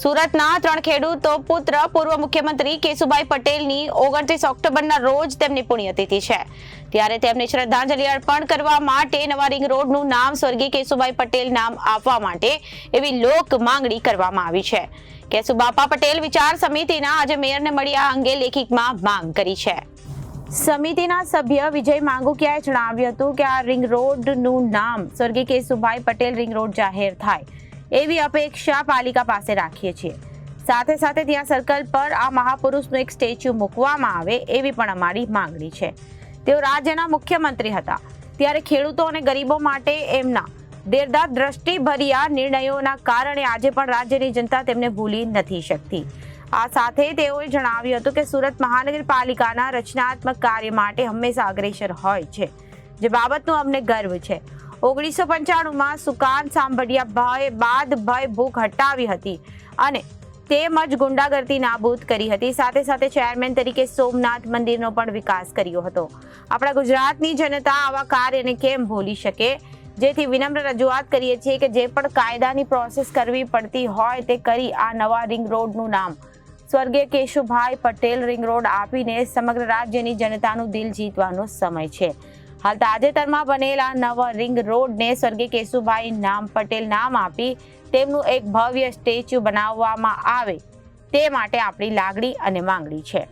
સુરતના ત્રણ ખેડૂતો પુત્ર, પૂર્વ મુખ્યમંત્રી કેશુભાઈ પટેલની ઓગણત્રીસ ઓક્ટોબરના રોજ તેમની પુણ્યતિથિ છે. ત્યારે તેમને શ્રદ્ધાંજલિ અર્પણ કરવા માટે નવા રિંગ રોડનું નામ સ્વર્ગીય કેશુભાઈ પટેલ નામ આપવા માટે એવી લોક માંગણી કરવામાં આવી છે. કેશુબાપા પટેલ વિચાર સમિતિના આજે મેયરને મળી આ અંગે લેખિતમાં માંગ કરી છે. સમિતિના સભ્ય વિજય માંગુકિયાએ જણાવ્યું હતું કે આ રિંગ રોડનું નામ સ્વર્ગીય કેશુભાઈ પટેલ રિંગ રોડ જાહેર થાય. એવી અપેક્ષા પાલિકા પાસે રાખીએ છીએ. સાથે સાથે ત્યાં સર્કલ પર આ મહાપુરુષનું એક સ્ટેચ્યુ મૂકવામાં આવે એવી પણ અમારી માંગણી છે. તેઓ રાજ્યના મુખ્યમંત્રી હતા. ત્યારે ખેડૂતો અને ગરીબો માટે એમના દેરદાર દ્રષ્ટિભર્યા નિર્ણયોના કારણે આજે પણ રાજ્યની જનતા તેમને ભૂલી નથી શકતી. આ સાથે તેઓએ જણાવ્યું હતું કે સુરત મહાનગરપાલિકાના રચનાત્મક કાર્ય માટે હંમેશા અગ્રેસર હોય છે. જે બાબતનું અમને ગર્વ છે. ઓગણીસો પંચાણુંમાં સુકાન સાંભળ્યા ભય બાદ ભય ભૂખ હટાવી હતી અને તેમજ ગુંડાગર્દી નાબૂદ કરી હતી. સાથે સાથે ચેરમેન તરીકે સોમનાથ મંદિરનો પણ વિકાસ કર્યો હતો. આપણા ગુજરાતની જનતા આવા કાર્યને કેમ ભૂલી શકે? જેથી વિનમ્ર રજૂઆત કરીએ છીએ કે જે પણ કાયદાની પ્રોસેસ કરવી પડતી હોય તે કરી આ નવા રિંગ રોડનું નામ. સ્વર્ગીય કેશુભાઈ પટેલ રિંગ રોડ આપીને સમગ્ર રાજ્યની જનતાનું દિલ જીતવાનો સમય છે. હાલ તાજેતરમાં બનેલા નવા રિંગ રોડને સ્વર્ગીય કેશુભાઈ નામ પટેલ નામ આપી તેમનું એક ભવ્ય સ્ટેચ્યુ બનાવવામાં આવે તે માટે આપણી લાગણી અને માંગણી છે.